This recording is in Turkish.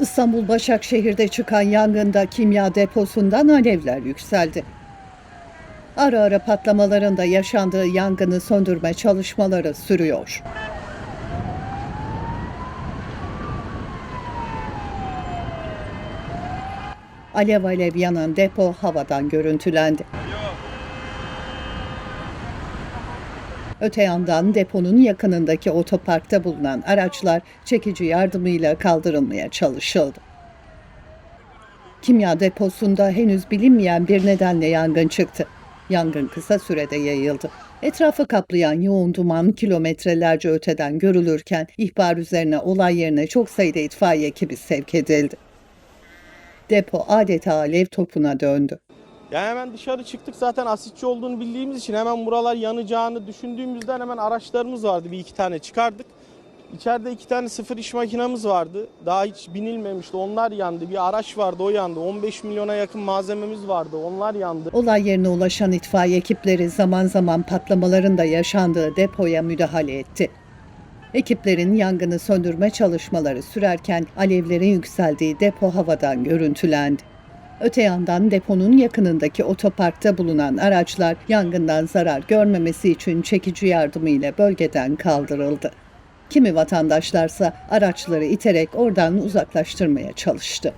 İstanbul Başakşehir'de çıkan yangında kimya deposundan alevler yükseldi. Ara ara patlamaların da yaşandığı yangını söndürme çalışmaları sürüyor. Alev alev yanan depo havadan görüntülendi. Öte yandan deponun yakınındaki otoparkta bulunan araçlar çekici yardımıyla kaldırılmaya çalışıldı. Kimya deposunda henüz bilinmeyen bir nedenle yangın çıktı. Yangın kısa sürede yayıldı. Etrafı kaplayan yoğun duman kilometrelerce öteden görülürken ihbar üzerine olay yerine çok sayıda itfaiye ekibi sevk edildi. Depo adeta alev topuna döndü. Ya hemen dışarı çıktık zaten asitçi olduğunu bildiğimiz için hemen buralar yanacağını düşündüğümüzden hemen araçlarımız vardı bir iki tane çıkardık. İçeride iki tane sıfır iş makinamız vardı. Daha hiç binilmemişti. Onlar yandı. Bir araç vardı o yandı. 15 milyona yakın malzememiz vardı. Onlar yandı. Olay yerine ulaşan itfaiye ekipleri zaman zaman patlamaların da yaşandığı depoya müdahale etti. Ekiplerin yangını söndürme çalışmaları sürerken alevlerin yükseldiği depo havadan görüntülendi. Öte yandan deponun yakınındaki otoparkta bulunan araçlar yangından zarar görmemesi için çekici yardımıyla bölgeden kaldırıldı. Kimi vatandaşlarsa araçları iterek oradan uzaklaştırmaya çalıştı.